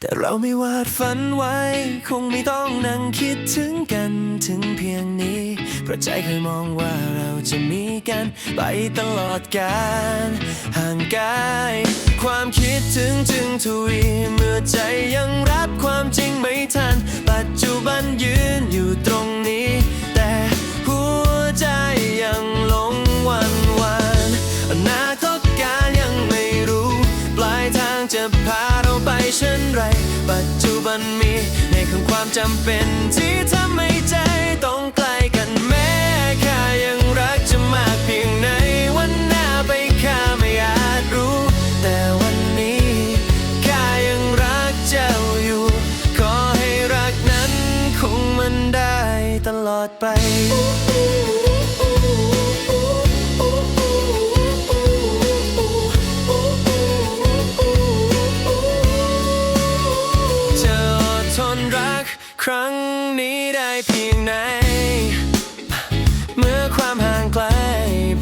แต่เราไม่วาดฝันไว้ คงไม่ต้องนั่งคิดถึงกันถึงเพียงนี้ เพราะใจเคยมองว่าเราจะมีกันไปตลอดกาลห่างกายความคิดถึงจึงทวีเมื่อใจยังรับความจริงไม่ทัน เราไปเช่นไร ปัจจุบันมีในคำความจำเป็นที่ทำให้ใจต้องใกล้กันแม้ค่ายังรักจะมากเพียงไหนวันหน้าไปค่าไม่อาจรู้ แต่วันนี้ข้ายังรักเจ้าอยู่ ขอให้รักนั้นคงมันได้ตลอดไป งไหน เมื่อความห่างไกล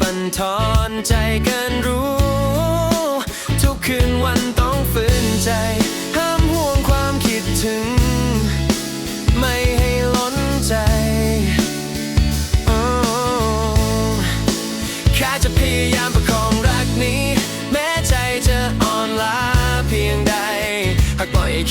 บันทอนใจเกินรู้ ทุกคืนวันต้องฝืนใจห้ามห่วงความคิดถึง ไม่ให้ล้นใจ Oh แค่จะพยายามประคองรักนี้ แม้ใจจะอ่อนล้าเพียงใด หากปล่อยให้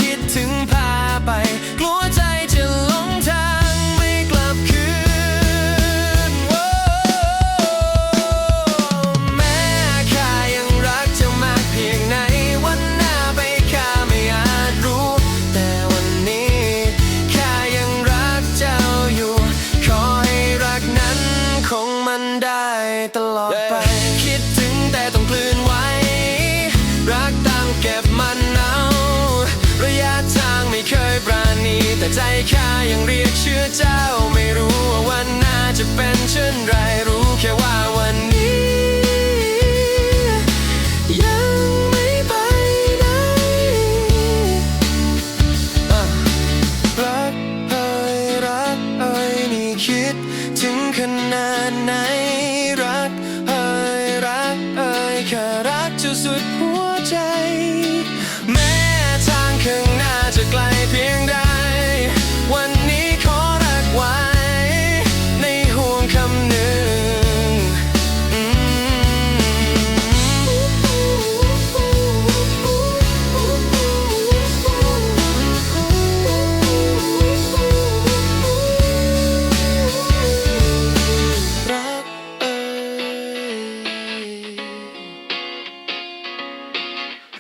ตลอดไป คิดถึงแต่ต้องกลืนไว้ รักตามเก็บมันเอาระยะทางไม่เคยปราณี แต่ใจข้ายังเรียกเชื่อเจ้า ไม่รู้ว่าวันหน้าจะเป็นเช่นไรรู้แค่ว่าวันนี้ ยังไม่ไปไหนรักเอยรักอ่ยนี่คิดถึงขนาด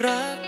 รัก